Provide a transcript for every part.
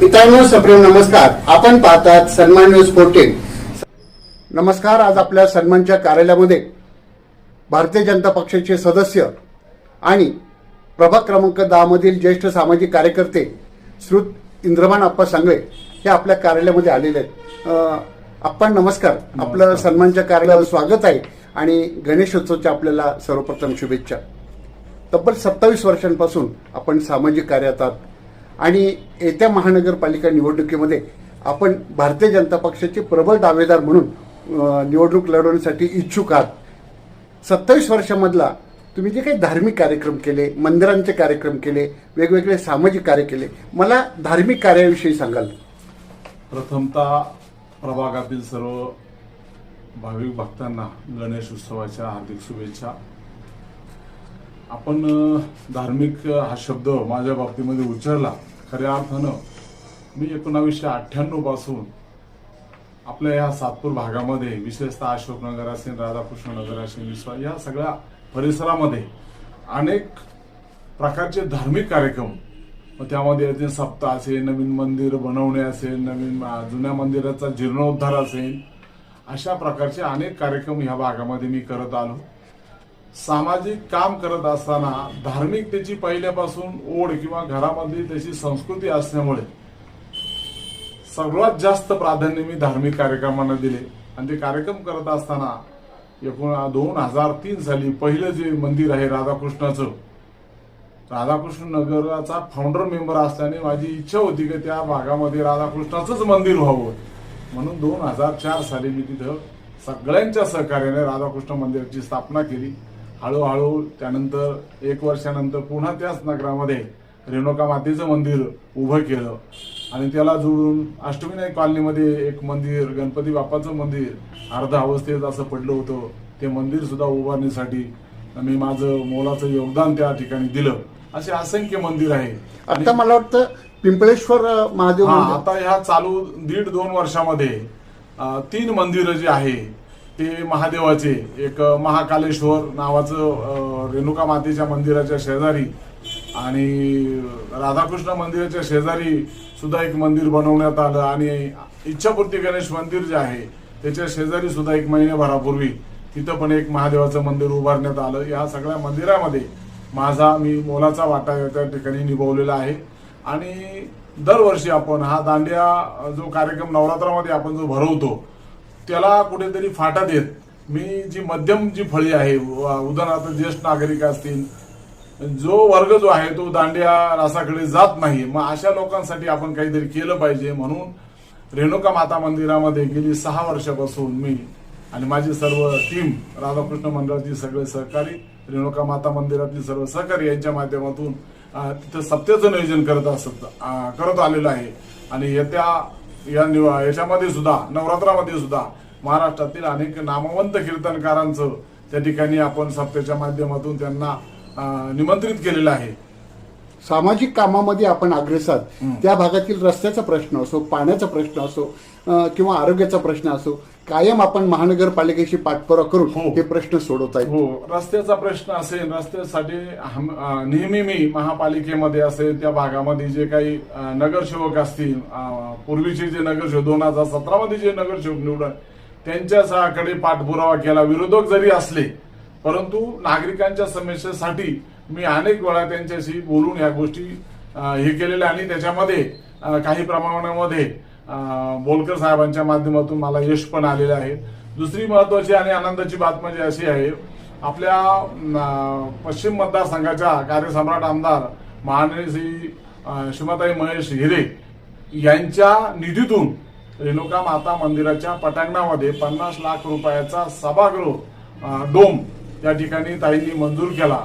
मित्रांनो सप्रेम नमस्कार. आपण पाहतात सन्मान न्यूज फोर्टीन नमस्कार आज आपल्या सन्मानच्या कार्यालयामध्ये भारतीय जनता पक्षाचे सदस्य आणि प्रभाग क्रमांक दहा मधील ज्येष्ठ सामाजिक कार्यकर्ते श्रुत इंद्रमान आप्पा सांगळे हे आपल्या कार्यालयामध्ये आलेले आहेत. आप्पा नमस्कार. आपलं सन्मानच्या कार्यालयावर स्वागत आहे आणि गणेशोत्सवच्या आपल्याला सर्वप्रथम शुभेच्छा. तब्बल सत्तावीस वर्षांपासून आपण सामाजिक कार्यात आहात. आणि येत्या महानगरपालिका निवडणुकीमध्ये आपण भारतीय जनता पक्षाचे प्रबळ दावेदार म्हणून निवडणूक लढवण्यासाठी इच्छुक आहात. सत्तावीस वर्षामधला तुम्ही जे काही धार्मिक कार्यक्रम केले मंदिरांचे कार्यक्रम केले वेगवेगळे सामाजिक कार्य केले मला धार्मिक कार्याविषयी सांगाल. प्रथमतः प्रभागातील सर्व भाविक भक्तांना गणेश उत्सवाच्या हार्दिक शुभेच्छा. आपण धार्मिक हा शब्द माझ्या बाबतीमध्ये उच्चारला खऱ्या अर्थानं मी एकोणावीसशे अठ्ठ्याण्णवपासून आपल्या या सातपूर भागामध्ये विशेषतः अशोकनगर असेल राधाकृष्ण नगर असेल विश्वा या सगळ्या परिसरामध्ये अनेक प्रकारचे धार्मिक कार्यक्रम. मग त्यामध्ये सप्ताह असेल नवीन मंदिर बनवणे असेल नवीन जुन्या मंदिराचा जीर्णोद्धार असेल अशा प्रकारचे अनेक कार्यक्रम ह्या भागामध्ये मी करत आलो. सामाजिक काम करत असताना धार्मिकतेची पहिल्यापासून ओढ किंवा घरामध्ये त्याची संस्कृती असल्यामुळे सर्वात जास्त प्राधान्य मी धार्मिक कार्यक्रमांना दिले. आणि ते कार्यक्रम करत असताना एकूण दोन हजार तीन साली पहिलं जे मंदिर आहे राधाकृष्णाचं राधाकृष्ण नगराचा फाउंडर मेंबर असल्याने माझी इच्छा होती की त्या भागामध्ये राधाकृष्णाचंच मंदिर व्हावं. म्हणून दोन हजार चार साली मी तिथं सगळ्यांच्या सहकार्याने राधाकृष्ण मंदिराची स्थापना केली. हळूहळू त्यानंतर एक वर्षानंतर पुन्हा त्याच नगरामध्ये रेणुका मातेचं मंदिर उभं केलं. आणि त्याला जोडून अष्टविनायक कॉलनीमध्ये एक मंदिर गणपती बाप्पाचं मंदिर अर्ध अवस्थेत असं पडलं होतं. ते मंदिर सुद्धा उभारण्यासाठी मी माझं मोलाचं योगदान त्या ठिकाणी दिलं. असे असंख्य मंदिर आहे. आता मला वाटतं पिंपळेश्वर महादेव मंदिर आता ह्या चालू दीड दोन वर्षामध्ये तीन मंदिरं जी आहे ते महादेवाचे एक महाकालेश्वर नावाचं रेणुका मातेच्या मंदिराच्या शेजारी आणि राधाकृष्ण मंदिराच्या शेजारी सुद्धा एक मंदिर बनवण्यात आलं आणि इच्छापूर्ती गणेश मंदिर जे आहे त्याच्या शेजारी सुद्धा एक महिन्याभरापूर्वी तिथं पण एक महादेवाचं मंदिर उभारण्यात आलं. या सगळ्या मंदिरामध्ये माझा मी मोलाचा वाटा त्या ठिकाणी निभावलेला आहे. आणि दरवर्षी आपण हा दांडिया जो कार्यक्रम नवरात्रामध्ये आपण जो भरवतो त्याला कुठेतरी फाटा देत. मी जी मध्यम जी फळी आहे उदाहरणार्थ ज्येष्ठ नागरिक असतील जो वर्ग जो आहे तो दांडिया रासाकडे जात नाही. मग अशा लोकांसाठी आपण काहीतरी केलं पाहिजे म्हणून रेणुका माता मंदिरामध्ये गेली सहा वर्षापासून मी आणि माझी सर्व टीम राधाकृष्ण मंडळातील सगळे सहकारी रेणुका माता मंदिरातील सर्व सहकारी यांच्या माध्यमातून तिथं सप्त्याचं नियोजन करत असत करत आलेलं आहे. आणि येत्या या निव- याच्यामध्ये सुद्धा नवरात्रामध्ये सुद्धा महाराष्ट्रातील अनेक नामवंत कीर्तनकारांचं त्या ठिकाणी आपण सप्त्याच्या माध्यमातून त्यांना निमंत्रित केलेलं आहे. सामाजिक कामामध्ये आपण अग्रेसर त्या भागातील रस्त्याचा प्रश्न असो पाण्याचा प्रश्न असो किंवा आरोग्याचा प्रश्न असो कायम आपण महानगरपालिकेशी पाठपुरावा करून हो. हे प्रश्न सोडवत आहेत हो. रस्त्याचा प्रश्न असेल रस्त्यासाठी नेहमी मी महापालिकेमध्ये असेल त्या भागामध्ये जे काही नगरसेवक असतील पूर्वीचे जे नगरसेवक दोन हजार सतरामध्ये जे नगरसेवक निवडून त्यांच्याकडे पाठपुरावा केला. विरोधक जरी असले परंतु नागरिकांच्या समस्येसाठी मी अनेक वेळा त्यांच्याशी बोलून या गोष्टी हे केलेल्या आणि त्याच्यामध्ये काही प्रमाणामध्ये बोलकर साहेबांच्या माध्यमातून मला यश पण आलेलं आहे. दुसरी महत्वाची आणि आनंदाची बातमी म्हणजे अशी आहे आपल्या पश्चिम मतदारसंघाच्या कार्यसम्राट आमदार महानरी श्री श्रीमताई महेश हिरे यांच्या निधीतून रेणुका माता मंदिराच्या पटांगणामध्ये पन्नास लाख रुपयाचा सभागृह डोम या ठिकाणी ताईंनी मंजूर केला.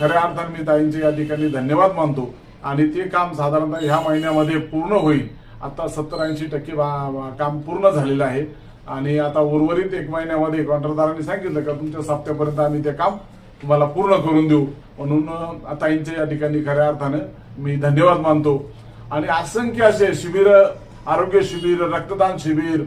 खऱ्या अर्थाने मी ताईंचे या ठिकाणी धन्यवाद मानतो आणि ते काम साधारणतः ह्या महिन्यामध्ये पूर्ण होईल. आता सत्तर ऐंशी टक्के बा- काम पूर्ण झालेलं आहे. आणि आता उर्वरित एक महिन्यामध्ये कॉन्ट्रॅक्टदारांनी सांगितलं का तुमच्या सप्त्यापर्यंत आम्ही ते काम तुम्हाला पूर्ण करून देऊ. म्हणून आता ताईंच्या या ठिकाणी खऱ्या अर्थानं मी धन्यवाद मानतो. आणि असंख्य असे शिबिर आरोग्य शिबिर रक्तदान शिबिर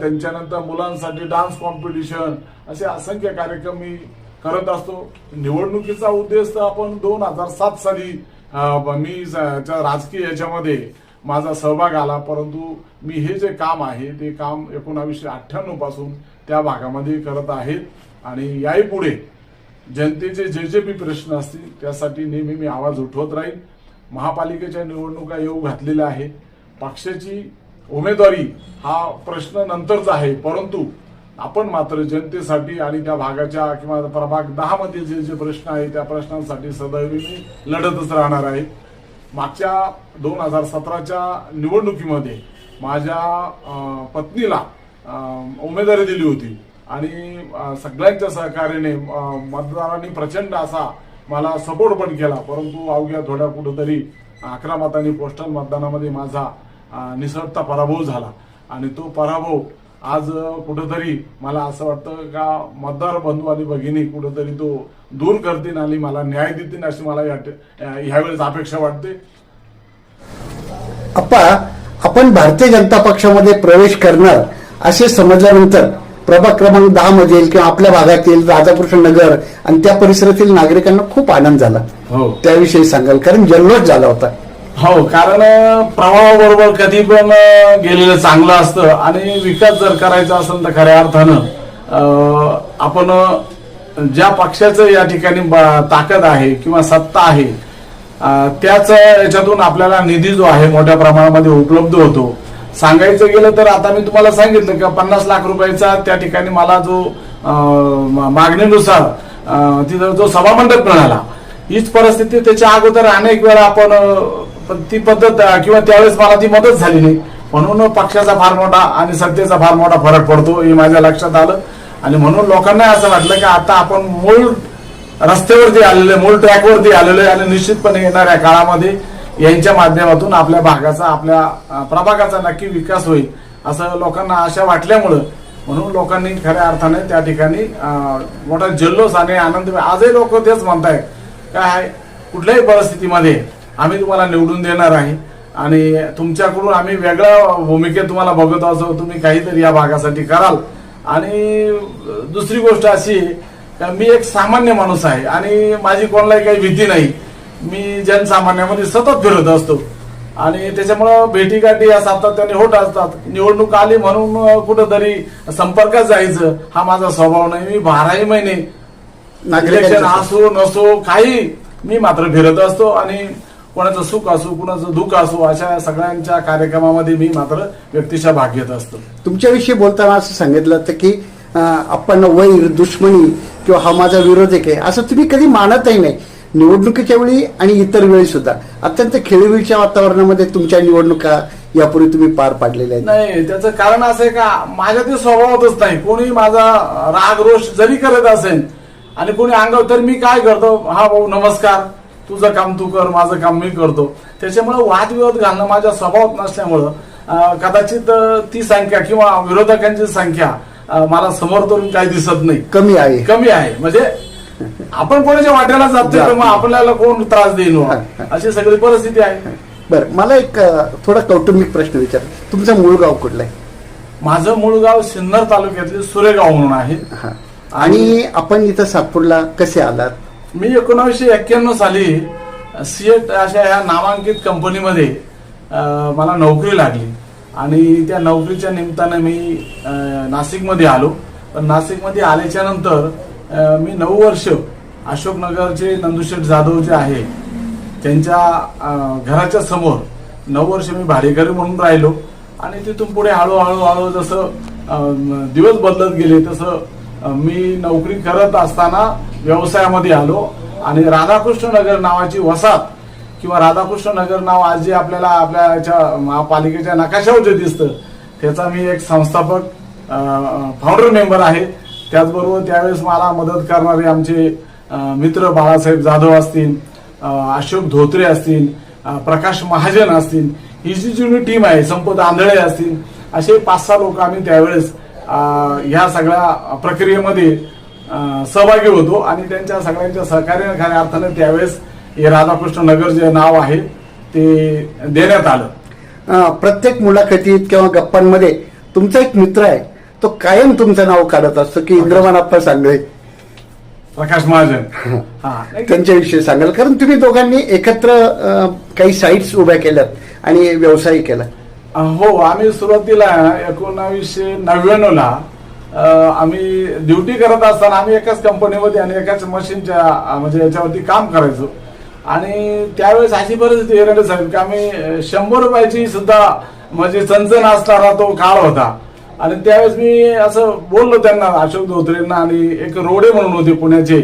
त्यांच्यानंतर मुलांसाठी डान्स कॉम्पिटिशन असे असंख्य कार्यक्रम मी करत असतो. निवडणुकीचा उद्देश तर आपण दोन हजार सात साली मी राजकीय याच्यामध्ये माझा सहभाग आला परंतु मी हे जे काम आहे ते काम एकोणावीसशे अठ्ठ्याण्णवपासून त्या भागामध्ये करत आहेत. आणि याही पुढे जनतेचे जे जे बी प्रश्न असतील त्यासाठी नेहमी मी आवाज उठवत राहील महापालिकेच्या निवडणुका येऊ घातलेल्या आहेत. पक्षाची उमेदवारी हा प्रश्न नंतरचा आहे परंतु आपण मात्र जनतेसाठी आणि त्या भागाच्या किंवा प्रभाग दहा मधील जे जे प्रश्न आहेत त्या प्रश्नांसाठी सदैव मी लढतच राहणार आहे मागच्या दोन हजार सतराच्या निवडणुकीमध्ये माझ्या पत्नीला उमेदवारी दिली होती. आणि सगळ्यांच्या सहकार्याने मतदारांनी प्रचंड असा मला सपोर्ट पण केला. परंतु अवघ्या थोड्या कुठंतरी अकरा मतांनी पोस्टल मतदानामध्ये माझा निसटता पराभव झाला. आणि तो पराभव आज कुठंतरी मला असं वाटतं का मतदार बंधू आणि भगिनी कुठंतरी तो दूर करतील आणि मला न्याय देतील अशी मला ह्यावेळेस अपेक्षा वाटते. अप्पा आपण भारतीय जनता पक्षामध्ये प्रवेश करणार असे समजल्यानंतर प्रभाग क्रमांक दहा मधील किंवा आपल्या भागातील राधाकृष्ण नगर आणि त्या परिसरातील नागरिकांना खूप आनंद झाला. हो. त्याविषयी सांगाल कारण जल्लोष झाला होता. हो कारण प्रवाहाबरोबर कधी पण गेलेलं चांगलं असतं आणि विकास जर करायचा असेल तर खऱ्या अर्थानं आपण ज्या पक्षाचं या ठिकाणी ताकद आहे किंवा सत्ता आहे त्याच याच्यातून आपल्याला निधी जो आहे मोठ्या प्रमाणामध्ये उपलब्ध होतो. सांगायचं गेलं तर आता मी तुम्हाला सांगितलं की पन्नास लाख रुपयाचा त्या ठिकाणी मला जो मा- मागणीनुसार तिथं जो सभामंडप मिळाला हीच परिस्थिती त्याच्या अगोदर अनेक वेळा आपण पण ती पद्धत किंवा त्यावेळेस मला ती मदत झाली नाही. म्हणून पक्षाचा फार मोठा आणि सत्तेचा फार मोठा फरक पडतो हे माझ्या लक्षात आलं. आणि म्हणून लोकांना असं वाटलं की आता आपण मूळ रस्त्यावरती आलेले मूळ ट्रॅकवरती आलेलो आहे आणि निश्चितपणे येणाऱ्या काळामध्ये यांच्या माध्यमातून आपल्या भागाचा आपल्या प्रभागाचा नक्की विकास होईल असं लोकांना आशा वाटल्यामुळं म्हणून लोकांनी खऱ्या अर्थाने त्या ठिकाणी मोठा जल्लोष आणि आनंद आजही लोक तेच म्हणतायत काय आहे? कुठल्याही परिस्थितीमध्ये आम्ही तुम्हाला निवडून देणार आहे. आणि तुमच्याकडून आम्ही वेगळ्या भूमिकेत तुम्हाला बघत असो तुम्ही काहीतरी या भागासाठी कराल. आणि दुसरी गोष्ट अशी आहे का मी एक सामान्य माणूस आहे आणि माझी कोणालाही काही भीती नाही. मी जनसामान्यामध्ये सतत फिरत असतो. आणि त्याच्यामुळं भेटीगाठी या सातत्याने होत असतात. निवडणूक आली म्हणून कुठंतरी संपर्कात जायचं हा माझा स्वभाव नाही. मी बाराही महिने इलेक्शन असो नसो काही मी मात्र फिरत असतो. आणि कोणाचं सुख असो कोणाचं दुःख असो अशा सगळ्यांच्या कार्यक्रमामध्ये मी मात्र व्यक्तिशा भाग घेत असतो. तुमच्याविषयी बोलताना असं सांगितलं होतं की आपण वैर दुश्मनी किंवा हा माझा विरोधक आहे असं तुम्ही कधी मानतही नाही. निवडणुकीच्या वेळी आणि इतर वेळी सुद्धा. अत्यंत खेळीवीच्या वातावरणामध्ये तुमच्या निवडणुका यापूर्वी तुम्ही पार पाडलेल्या आहेत. नाही त्याचं कारण असं आहे का माझ्या ते स्वभावातच नाही. कोणी माझा राग रोष जरी करत असेल आणि कोणी अंगावर तर मी काय करतो? हा भाऊ नमस्कार. तुझं काम तू कर माझं काम मी करतो. त्याच्यामुळे वादविवाद घालणं माझ्या स्वभावात नसल्यामुळं कदाचित ती संख्या किंवा विरोधकांची संख्या मला समोर करून काही दिसत नाही. कमी आहे. कमी आहे. म्हणजे आपण कोणाच्या वाट्याला जातोय तर मग आपल्याला कोण त्रास बुवा? अशी सगळी परिस्थिती आहे. बरं मला एक थोडा कौटुंबिक प्रश्न विचार. तुमचं मूळ गाव कुठलं आहे? माझं मूळ गाव सिन्नर तालुक्यातले सुरेगाव म्हणून आहे. आणि आपण इथं सातपूरला कसे आलात? मी एकोणावीसशे एक्क्याण्णव साली सीएट अशा ह्या नामांकित कंपनीमध्ये मला नोकरी लागली. आणि त्या नोकरीच्या निमित्तानं मी नाशिकमध्ये आलो. पण नाशिकमध्ये आल्याच्यानंतर मी नऊ वर्ष अशोकनगरचे नंदुशेठ जाधव जे आहे त्यांच्या घराच्या समोर नऊ वर्ष मी भाडेकरी म्हणून राहिलो. आणि तिथून पुढे हळूहळू हळू जसं दिवस बदलत गेले तसं मी नोकरी करत असताना व्यवसायामध्ये आलो आणि राधाकृष्ण नगर नावाची वसाहत किंवा राधाकृष्ण नगर नाव आज जे आपल्याला आपल्या याच्या महापालिकेच्या नकाशावर जे दिसतं त्याचा मी एक संस्थापक फाउंडर मेंबर आहे. त्याचबरोबर त्यावेळेस मला मदत करणारे आमचे मित्र बाळासाहेब जाधव असतील अशोक धोत्रे असतील प्रकाश महाजन असतील ही जी जुनी टीम आहे संपत आंधळे असतील असे पाच सहा लोक आम्ही त्यावेळेस ह्या सगळ्या प्रक्रियेमध्ये सहभागी होतो आणि त्यांच्या सगळ्यांच्या सहकार्याने खऱ्या अर्थाने त्यावेळेस हे राधाकृष्ण नगर जे नाव आहे ते देण्यात आलं. प्रत्येक मुलाखतीत किंवा गप्पांमध्ये तुमचा एक मित्र आहे तो कायम तुमचं नाव काढत असतो की इंद्रमान आप्पा सांगळे प्रकाश महाजन. हा. त्यांच्याविषयी सांगाल कारण तुम्ही दोघांनी एकत्र काही साईट्स उभ्या केल्यात आणि व्यवसाय केला. हो आम्ही सुरुवातीला एकोणावीसशे नव्याण्णव ला आम्ही ड्युटी करत असताना आम्ही एकाच कंपनीमध्ये आणि एकाच मशीनच्या म्हणजे याच्यावरती काम करायचो. आणि त्यावेळेस अशी परिस्थिती येणारे साहेब की आम्ही शंभर रुपयाची सुद्धा म्हणजे चंचन असणारा तो काळ होता. आणि त्यावेळेस मी असं बोललो त्यांना अशोक धोत्रेंना आणि एक रोडे म्हणून होते पुण्याचे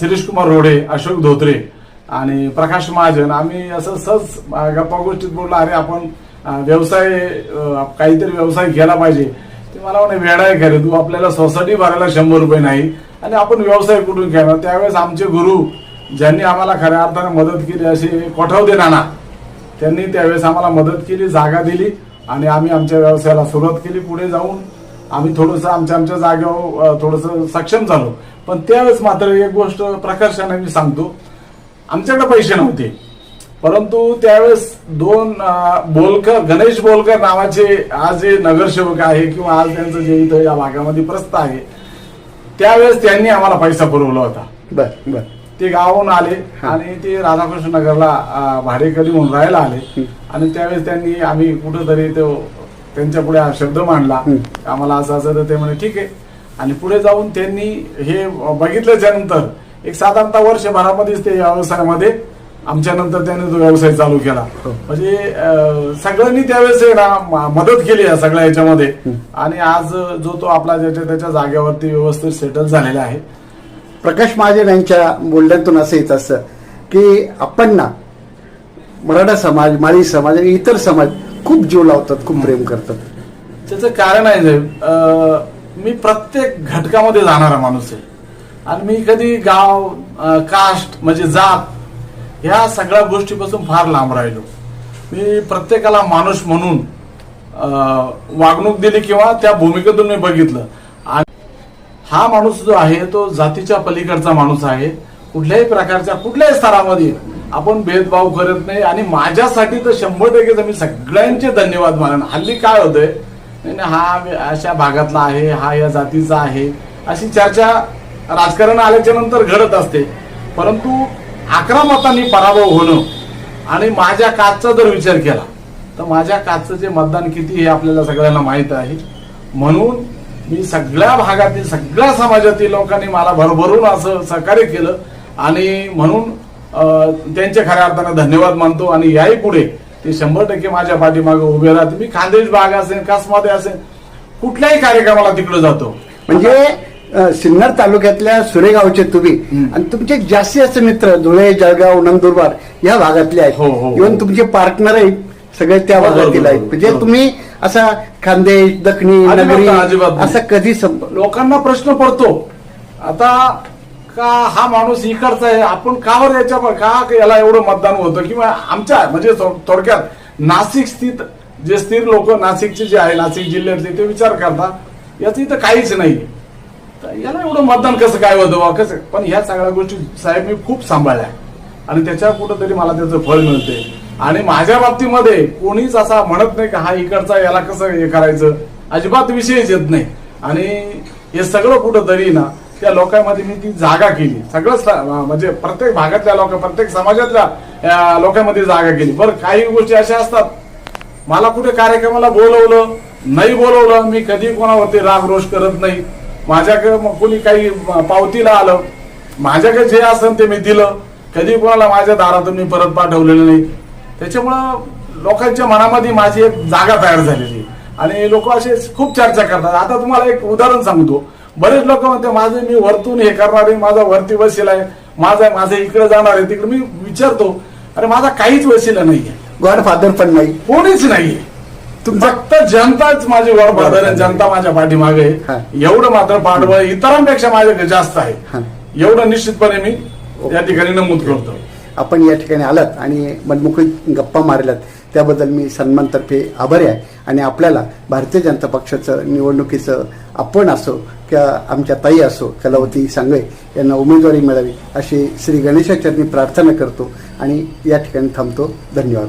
शिरीष कुमार रोडे अशोक धोत्रे आणि प्रकाश महाजन. आम्ही असं सहज गप्पा गोष्टीत बोललो अरे आपण व्यवसाय काहीतरी व्यवसाय केला पाहिजे. ते मला म्हणे वेळा खरे तू आपल्याला सोसायटी भरायला शंभर रुपये नाही आणि आपण व्यवसाय कुठून घेणार? त्यावेळेस आमचे गुरु ज्यांनी आम्हाला खऱ्या अर्थाने मदत केली असे कोठवते नाना त्यांनी त्यावेळेस आम्हाला मदत केली जागा दिली आणि आम्ही आमच्या व्यवसायाला सुरुवात केली पुढे जाऊन आम्ही थोडंसं आमच्या आमच्या जागेवर थोडंसं सक्षम झालो. पण त्यावेळेस मात्र एक गोष्ट प्रकर्षाने मी सांगतो आमच्याकडे पैसे नव्हते. परंतु त्यावेळेस दोन बोलकर गणेश बोलकर नावाचे आज जे नगरसेवक आहे किंवा आज त्यांचं जे इथं या भागामध्ये प्रस्थ आहे त्यावेळेस त्यांनी आम्हाला पैसा पुरवला होता. बर बर. ते गावाहून आले आणि ते राधाकृष्ण नगरला भाडेकरी म्हणून राहायला आले. आणि त्यावेळेस त्यांनी आम्ही कुठेतरी तो त्यांच्या पुढे हा शब्द मांडला. आम्हाला असं असं तर ते म्हणे ठीक आहे. आणि पुढे जाऊन त्यांनी हे बघितल्याच्या नंतर एक साधारणतः वर्षभरामध्येच ते या व्यवसायामध्ये आमच्या नंतर त्यांनी तो व्यवसाय चालू केला. म्हणजे अं, सगळ्यांनी त्यावेळेस मदत केली या सगळ्या याच्यामध्ये आणि आज जो तो आपला ज्याच्या त्याच्या जागेवरती व्यवस्थित सेटल झालेला आहे. प्रकाश महाजन यांच्या बोलण्यातून असं येत असतं की आपण ना मराठा समाज माळी समाज आणि इतर समाज खूप जीव लावतात खूप प्रेम करतात. त्याचं कारण आहे साहेब मी प्रत्येक घटकामध्ये जाणारा माणूस आहे. आणि मी कधी गाव कास्ट म्हणजे जात ह्या सगळ्या गोष्टीपासून फार लांब राहिलो. मी प्रत्येकाला माणूस म्हणून वागणूक दिली किंवा त्या भूमिकेतून मी बघितलं. आणि हा माणूस जो आहे तो जातीच्या पलीकडचा माणूस आहे. कुठल्याही प्रकारच्या कुठल्याही स्तरामध्ये आपण भेदभाव करत नाही. आणि माझ्यासाठी तर शंभर टक्के मी सगळ्यांचे धन्यवाद मानेन. हल्ली काय होतंय? नाही, नाही, हा अशा भागातला आहे हा या जातीचा आहे. अशी चर्चा राजकारण आल्याच्यानंतर घडत असते. परंतु अकरा मतांनी पराभव होणं आणि माझ्या काचचा जर विचार केला तर माझ्या काचचं जे मतदान किती हे आपल्याला सगळ्यांना माहीत आहे. म्हणून मी सगळ्या भागातील सगळ्या समाजातील लोकांनी मला भरभरून असं सहकार्य केलं आणि म्हणून त्यांच्या त्यांचे खऱ्या अर्थानं धन्यवाद मानतो आणि याही पुढे ते शंभर टक्के माझ्या पाठीमागे उभे राहते मी खानदेश भाग असेल कासमध्ये असेल कुठल्याही कार्यक्रमाला तिकडे जातो. म्हणजे सिन्नर तालुक्यातल्या सुरेगावचे तुम्ही आणि तुमचे जास्तीत जास्त मित्र धुळे जळगाव नंदुरबार या भागातले आहेत हो, हो, हो. इव्हन तुमचे पार्टनर आहेत सगळे त्या भागातील आहेत म्हणजे. तुम्ही असा खानदेश दखनी अजिबात नगरी. असा कधी संप- लोकांना प्रश्न पडतो आता का हा माणूस इकडचा आहे आपण का बरं याच्या का याला एवढं मतदान होतं किंवा आमच्या म्हणजे थोडक्यात नाशिक स्थित जे स्थिर लोक नाशिकचे जे आहे नाशिक जिल्ह्यातले ते विचार करतात याचं इथं काहीच नाही याला एवढं मतदान कसं काय होतं बा कसं? पण ह्या सगळ्या गोष्टी साहेब मी खूप सांभाळल्या. आणि त्याच्या कुठंतरी मला त्याचं फळ मिळते आणि माझ्या बाबतीमध्ये कोणीच असा म्हणत नाही का हा इकडचा याला कसं हे करायचं? अजिबात विषयच येत नाही. आणि हे सगळं कुठंतरी ना त्या लोकांमध्ये मी ती जागा केली. सगळंच म्हणजे प्रत्येक भागातल्या लोक प्रत्येक समाजातल्या लोकांमध्ये जागा केली. बरं काही गोष्टी अशा असतात. मला कुठे कार्यक्रमाला बोलवलं नाही बोलवलं मी कधी कोणावरती राग रोष करत नाही. माझ्याकडे मग कोणी काही पावतीला आलं माझ्याकडे जे असेल ते मी दिलं. कधी कोणाला माझ्या दारातून मी परत पाठवलेलं नाही. त्याच्यामुळं लोकांच्या मनामध्ये माझी एक जागा तयार झालेली. आहे. आणि लोक असे खूप चर्चा करतात. आता तुम्हाला एक उदाहरण सांगतो. बरेच लोक म्हणते माझे मी वरतून हे करणार आहे माझा वरती वसील आहे माझा माझे इकडे जाणार आहे तिकडे मी विचारतो. अरे माझा काहीच वसीला नाहीये. गॉडफादर पण नाही. कोणीच नाहीये. फक्त जनताच माझी वडफादर जनता माझ्या पाठीमागे. हा. एवढं मात्र पाठबळ इतरांपेक्षा माझ्याकडे जास्त हा. आहे एवढं निश्चितपणे मी या ठिकाणी नमूद करतो. आपण या ठिकाणी आलात आणि मनमोकळी गप्पा मारल्यात. त्याबद्दल मी सन्मानतर्फे आभारी आहे. आणि आपल्याला भारतीय जनता पक्षाचं निवडणुकीचं आपण असो किंवा आमच्या ताई असो कलावती सांगळे यांना उमेदवारी मिळावी अशी श्री गणेशाचरणी प्रार्थना करतो आणि या ठिकाणी थांबतो. धन्यवाद.